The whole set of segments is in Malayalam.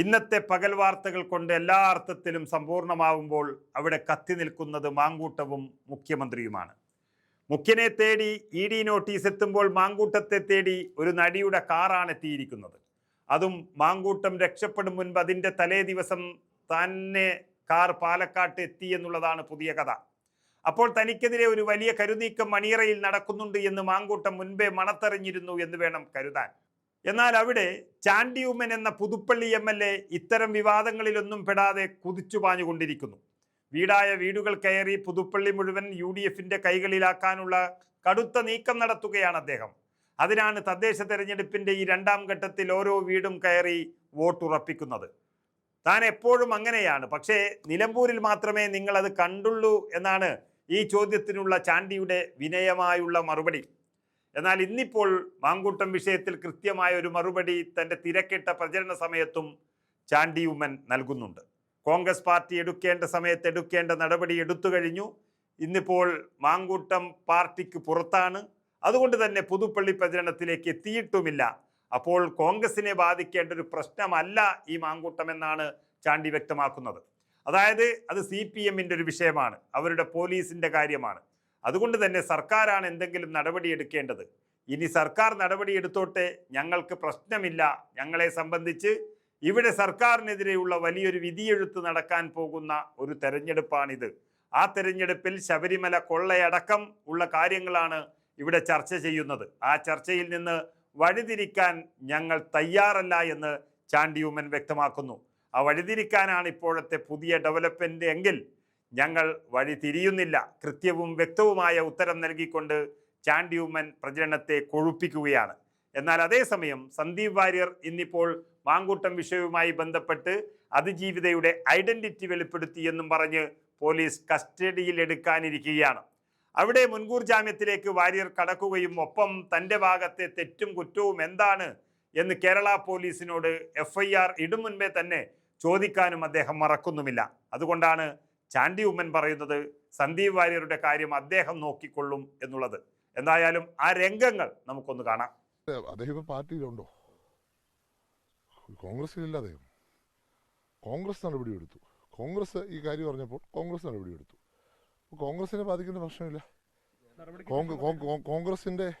ഇന്നത്തെ പകൽ വാർത്തകൾ കൊണ്ട് എല്ലാ അർത്ഥത്തിലും സമ്പൂർണമാവുമ്പോൾ അവിടെ കത്തി നിൽക്കുന്നത് മാങ്കൂട്ടവും മുഖ്യമന്ത്രിയുമാണ്. മുഖ്യനെ തേടി ഇ ഡി നോട്ടീസ് എത്തുമ്പോൾ മാങ്കൂട്ടത്തെ തേടി ഒരു നടിയുടെ കാറാണ് എത്തിയിരിക്കുന്നത്. അതും മാങ്കൂട്ടം രക്ഷപ്പെടും മുൻപ് അതിന്റെ തലേ ദിവസം തന്നെ കാർ പാലക്കാട്ട് എത്തി എന്നുള്ളതാണ് പുതിയ കഥ. അപ്പോൾ തനിക്കെതിരെ ഒരു വലിയ കരുനീക്കം മണിയറയിൽ നടക്കുന്നുണ്ട് എന്ന് മാങ്കൂട്ടം മുൻപേ മണത്തെറിഞ്ഞിരുന്നു എന്ന് വേണം കരുതാൻ. എന്നാൽ അവിടെ ചാണ്ടി ഉമ്മൻ എന്ന പുതുപ്പള്ളി എം എൽ എ ഇത്തരം വിവാദങ്ങളിലൊന്നും പെടാതെ കുതിച്ചു പാഞ്ഞുകൊണ്ടിരിക്കുന്നു. വീടായ വീടുകൾ കയറി പുതുപ്പള്ളി മുഴുവൻ യു ഡി എഫിന്റെ കൈകളിലാക്കാനുള്ള കടുത്ത നീക്കം നടത്തുകയാണ് അദ്ദേഹം. അതിനാണ് തദ്ദേശ തെരഞ്ഞെടുപ്പിന്റെ ഈ രണ്ടാം ഘട്ടത്തിൽ ഓരോ വീടും കയറി വോട്ടുറപ്പിക്കുന്നത്. താൻ എപ്പോഴും അങ്ങനെയാണ്. പക്ഷേ നിലമ്പൂരിൽ മാത്രമേ നിങ്ങൾ അത് കണ്ടുള്ളൂ എന്നാണ് ഈ ചോദ്യത്തിനുള്ള ചാണ്ടിയുടെ വിനയമായുള്ള മറുപടി. എന്നാൽ ഇന്നിപ്പോൾ മാങ്കൂട്ടം വിഷയത്തിൽ കൃത്യമായ ഒരു മറുപടി തന്റെ തിരക്കിട്ട പ്രചരണ സമയത്തും ചാണ്ടി ഉമ്മൻ നൽകുന്നുണ്ട്. കോൺഗ്രസ് പാർട്ടി എടുക്കേണ്ട സമയത്ത് എടുക്കേണ്ട നടപടി എടുത്തു കഴിഞ്ഞു. ഇന്നിപ്പോൾ മാങ്കൂട്ടം പാർട്ടിക്ക് പുറത്താണ്. അതുകൊണ്ട് തന്നെ പുതുപ്പള്ളി പ്രചരണത്തിലേക്ക് എത്തിയിട്ടുമില്ല. അപ്പോൾ കോൺഗ്രസിനെ ബാധിക്കേണ്ട ഒരു പ്രശ്നമല്ല ഈ മാങ്കൂട്ടം എന്നാണ് ചാണ്ടി വ്യക്തമാക്കുന്നത്. അതായത് അത് സി പി എമ്മിന്റെ ഒരു വിഷയമാണ്. അവരുടെ പോലീസിന്റെ കാര്യമാണ്. അതുകൊണ്ട് തന്നെ സർക്കാരാണ് എന്തെങ്കിലും നടപടി എടുക്കേണ്ടത് ഇനി സർക്കാർ നടപടി എടുത്തോട്ടെ ഞങ്ങൾക്ക് പ്രശ്നമില്ല. ഞങ്ങളെ സംബന്ധിച്ച് ഇവിടെ സർക്കാരിനെതിരെയുള്ള വലിയൊരു വിധിയെഴുത്ത് നടക്കാൻ പോകുന്ന ഒരു തെരഞ്ഞെടുപ്പാണിത്. ആ തെരഞ്ഞെടുപ്പിൽ ശബരിമല കൊള്ളയടക്കം ഉള്ള കാര്യങ്ങളാണ് ഇവിടെ ചർച്ച ചെയ്യുന്നത്. ആ ചർച്ചയിൽ നിന്ന് വഴിതിരിക്കാൻ ഞങ്ങൾ തയ്യാറല്ല എന്ന് ചാണ്ടി ഉമ്മൻ വ്യക്തമാക്കുന്നു. ആ വഴിതിരിക്കാനാണ് ഇപ്പോഴത്തെ പുതിയ ഡെവലപ്മെന്റ് എങ്കിൽ ഞങ്ങൾ വഴി തിരിയുന്നില്ല. കൃത്യവും വ്യക്തവുമായ ഉത്തരം നൽകിക്കൊണ്ട് ചാണ്ടി ഉമ്മൻ പ്രചരണത്തെ കൊഴുപ്പിക്കുകയാണ്. എന്നാൽ അതേസമയം സന്ദീപ് വാര്യർ ഇന്നിപ്പോൾ മാങ്കൂട്ടം വിഷയവുമായി ബന്ധപ്പെട്ട് അതിജീവിതയുടെ ഐഡന്റിറ്റി വെളിപ്പെടുത്തി എന്നും പറഞ്ഞ് പോലീസ് കസ്റ്റഡിയിൽ എടുക്കാനിരിക്കുകയാണ്. അവിടെ മുൻകൂർ ജാമ്യത്തിലേക്ക് വാര്യർ കടക്കുകയും ഒപ്പം തന്റെ ഭാഗത്തെ തെറ്റും കുറ്റവും എന്താണ് എന്ന് കേരള പോലീസിനോട് എഫ് ഐ ആർ ഇടും മുൻപേ തന്നെ ചോദിക്കാനും അദ്ദേഹം മറക്കുന്നുമില്ല. അതുകൊണ്ടാണ് ചാണ്ടി ഉമ്മൻ പറയുന്നത് സന്ദീപ് വാര്യരുടെ കാര്യം അദ്ദേഹം നോക്കിക്കൊള്ളും എന്നുള്ളത്. എന്തായാലും ആ രംഗങ്ങൾ നമുക്കൊന്ന് കാണാം. അദ്ദേഹം പാർട്ടിയിലുണ്ടോ? കോൺഗ്രസിലില്ല അദ്ദേഹം. കോൺഗ്രസ് നടപടിയെടുത്തു. കോൺഗ്രസ് ഈ കാര്യം പറഞ്ഞപ്പോൾ കോൺഗ്രസ് നടപടിയെടുത്തു. കോൺഗ്രസിനെ ബാധിക്കുന്ന പ്രശ്നമില്ല. കോൺഗ്ര- കോ- കോ- കോൺഗ്രസിന്റെ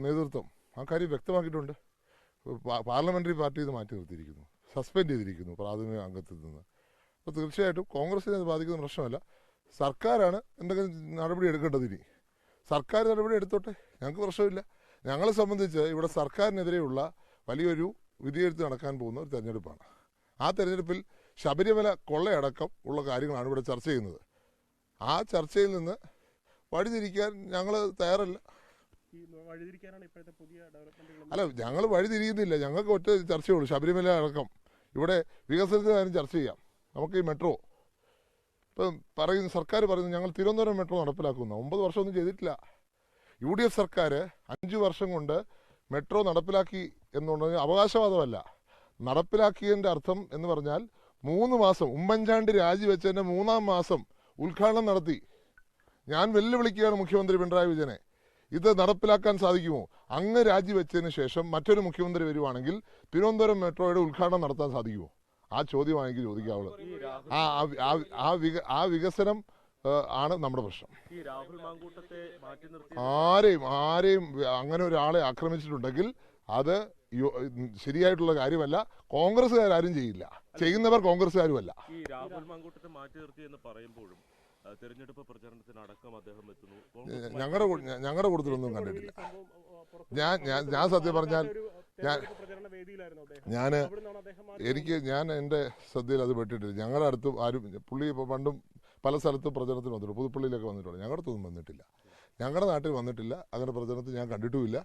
നേതൃത്വം ആ കാര്യം വ്യക്തമാക്കിയിട്ടുണ്ട്. പാർലമെന്ററി പാർട്ടി ഇത് മാറ്റി നിർത്തിയിരിക്കുന്നു. സസ്പെൻഡ് ചെയ്തിരിക്കുന്നു പ്രാഥമിക അംഗത്തിൽ നിന്ന്. അപ്പോൾ തീർച്ചയായിട്ടും കോൺഗ്രസിനെ അത് ബാധിക്കുന്ന പ്രശ്നമല്ല. സർക്കാരാണ് എന്തെങ്കിലും നടപടി എടുക്കേണ്ടത് ഇനി. സർക്കാർ നടപടി എടുത്തോട്ടെ? ഞങ്ങൾക്ക് പ്രശ്നമില്ല. ഞങ്ങളെ സംബന്ധിച്ച് ഇവിടെ സർക്കാരിനെതിരെയുള്ള വലിയൊരു വിധിയെഴുത്ത് നടക്കാൻ പോകുന്ന ഒരു തെരഞ്ഞെടുപ്പാണ്. ആ തെരഞ്ഞെടുപ്പിൽ ശബരിമല കൊള്ളയടക്കം ഉള്ള കാര്യങ്ങളാണ് ഇവിടെ ചർച്ച ചെയ്യുന്നത്. ആ ചർച്ചയിൽ നിന്ന് വഴിതിരിക്കാൻ ഞങ്ങൾ തയ്യാറല്ല. അല്ല ഞങ്ങൾ വഴിതിരിയുന്നില്ല. ഞങ്ങൾക്ക് ഒറ്റ ചർച്ചയുള്ളൂ ശബരിമല അടക്കം. ഇവിടെ വികസനത്തിന് കാര്യം ചർച്ച ചെയ്യാം. നമുക്ക് ഈ മെട്രോ. ഇപ്പം പറയുന്ന സർക്കാർ പറയുന്നത് ഞങ്ങൾ തിരുവനന്തപുരം മെട്രോ നടപ്പിലാക്കുന്നു. ഒമ്പത് വർഷമൊന്നും ചെയ്തിട്ടില്ല. യു ഡി എഫ് സർക്കാർ അഞ്ച് വർഷം കൊണ്ട് മെട്രോ നടപ്പിലാക്കി എന്നുള്ളത് അവകാശവാദമല്ല. നടപ്പിലാക്കിയതിന്റെ അർത്ഥം എന്ന് പറഞ്ഞാൽ മൂന്ന് മാസം ഉമ്മൻചാണ്ടി രാജിവെച്ചതിന്റെ മൂന്നാം മാസം ഉദ്ഘാടനം നടത്തി. ഞാൻ വെല്ലുവിളിക്കുകയാണ് മുഖ്യമന്ത്രി പിണറായി വിജയനെ. ഇത് നടപ്പിലാക്കാൻ സാധിക്കുമോ? അങ്ങ് രാജിവെച്ചതിന് ശേഷം മറ്റൊരു മുഖ്യമന്ത്രി വരുവാണെങ്കിൽ തിരുവനന്തപുരം മെട്രോയുടെ ഉദ്ഘാടനം നടത്താൻ സാധിക്കുമോ? ആ ചോദ്യമാണ് എനിക്ക് ചോദിക്കാവുള്ളത് ആ ആ- ആ- ആ വിക- ആ വികസനം ആണ് നമ്മുടെ പ്രശ്നം. ഈ രാഹുൽ മാങ്കൂട്ടത്തെ മാറ്റി നിർത്തി ആരെയും ആരെയും അങ്ങനെ ഒരാളെ ആക്രമിച്ചിട്ടുണ്ടെങ്കിൽ അത് ശരിയായിട്ടുള്ള കാര്യമല്ല. കോൺഗ്രസ്സുകാരും ചെയ്യില്ല. ചെയ്യുന്നവർ കോൺഗ്രസ്സുകാരുമല്ല. ഈ രാഹുൽ മാങ്കൂട്ടത്തെ മാറ്റി നിർത്തി എന്ന് പറയുമ്പോഴും തെരഞ്ഞെടുപ്പ് പ്രചരണത്തിനടക്കം അദ്ദേഹം എത്തുന്നു. ഞങ്ങളുടെ ഞങ്ങളുടെ കൂട്ടത്തിലൊന്നും കണ്ടിട്ടില്ല. ഞാൻ ഞാൻ സത്യം പറഞ്ഞാൽ ഞാൻ എനിക്ക് ഞാൻ എന്റെ ശ്രദ്ധയിൽ അത് പെട്ടിട്ടില്ല. ഞങ്ങളുടെ അടുത്ത് ആരും പുള്ളി ഇപ്പോൾ പണ്ടും പല സ്ഥലത്തും പ്രചരണത്തിന് വന്നിട്ടുണ്ട്. പുതുപ്പള്ളിയിലൊക്കെ വന്നിട്ടുണ്ട്. ഞങ്ങളുടെ അടുത്തൊന്നും വന്നിട്ടില്ല. ഞങ്ങളുടെ നാട്ടിൽ വന്നിട്ടില്ല. അങ്ങനെ പ്രചരണത്തിൽ ഞാൻ കണ്ടിട്ടുമില്ല.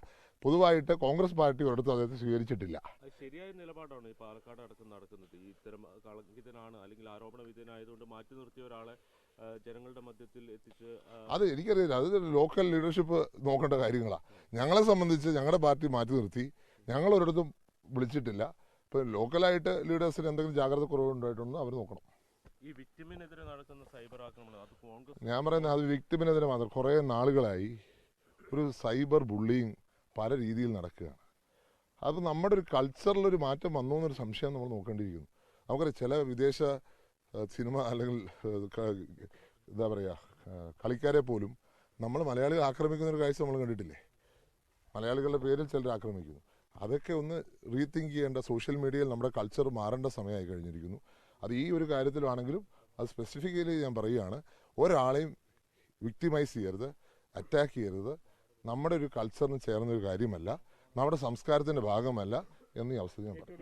പൊതുവായിട്ട് കോൺഗ്രസ് പാർട്ടി ഒരിടത്തും അദ്ദേഹത്തെ സ്വീകരിച്ചിട്ടില്ല. അത് ശരിയായ നിലപാടാണ് ഈ പാലക്കാട് അടക്കം നടക്കുന്നത്. ഈ ഇത്തരം കളങ്കിതനാണ് അല്ലെങ്കിൽ ആരോപണ വിധേയനായതുകൊണ്ട് മാറ്റി നിർത്തിയ ഒരാളെ ജനങ്ങളുടെ മധ്യത്തിൽ എത്തിച്ച് അത് എനിക്കറിയില്ല. അത് ലോക്കൽ ലീഡർഷിപ്പ് നോക്കേണ്ട കാര്യങ്ങളാണ് ഞങ്ങളെ സംബന്ധിച്ച് ഞങ്ങളുടെ പാർട്ടി മാറ്റി നിർത്തി. ഞങ്ങൾ ഒരിടത്തും വിളിച്ചിട്ടില്ല. ഇപ്പം ലോക്കലായിട്ട് ലീഡേഴ്സിന് എന്തെങ്കിലും ജാഗ്രത കുറവുണ്ടായിട്ടുണ്ടോ അവർ നോക്കണം. ഈ വിക്ടിമിനെതിരെ നടക്കുന്ന സൈബർ ആക്രമണം അത് കോൺഗ്രസ് ഞാൻ പറയുന്നത് അത് വിക്ടിമിനെതിരെ മാത്രം. കുറേ നാളുകളായി ഒരു സൈബർ ബുള്ളിങ് പല രീതിയിൽ നടക്കുകയാണ്. അത് നമ്മുടെ ഒരു കൾച്ചറിലൊരു മാറ്റം വന്നു എന്നൊരു സംശയം നമ്മൾ നോക്കേണ്ടിയിരിക്കുന്നു. നമുക്കറിയാം ചില വിദേശ സിനിമ അല്ലെങ്കിൽ എന്താ പറയുക കളിക്കാരെ പോലും നമ്മൾ മലയാളികൾ ആക്രമിക്കുന്ന ഒരു കാഴ്ച നമ്മൾ കണ്ടിട്ടില്ലേ? മലയാളികളുടെ പേരിൽ ചിലർ ആക്രമിക്കുന്നു. അതൊക്കെ ഒന്ന് റീതിങ്ക് ചെയ്യേണ്ട സോഷ്യൽ മീഡിയയിൽ നമ്മുടെ കൾച്ചർ മാറേണ്ട സമയമായി കഴിഞ്ഞിരിക്കുന്നു. അത് ഈ ഒരു കാര്യത്തിലാണെങ്കിലും അത് സ്പെസിഫിക്കലി ഞാൻ പറയുകയാണ് ഒരാളെയും വിക്ടിമൈസ് ചെയ്യരുത് അറ്റാക്ക് ചെയ്യരുത്. നമ്മുടെ ഒരു കൾച്ചറിന് ചേർന്ന ഒരു കാര്യമല്ല നമ്മുടെ സംസ്കാരത്തിന്റെ ഭാഗമല്ല എന്ന് ഈ അവസരം ഞാൻ പറയും.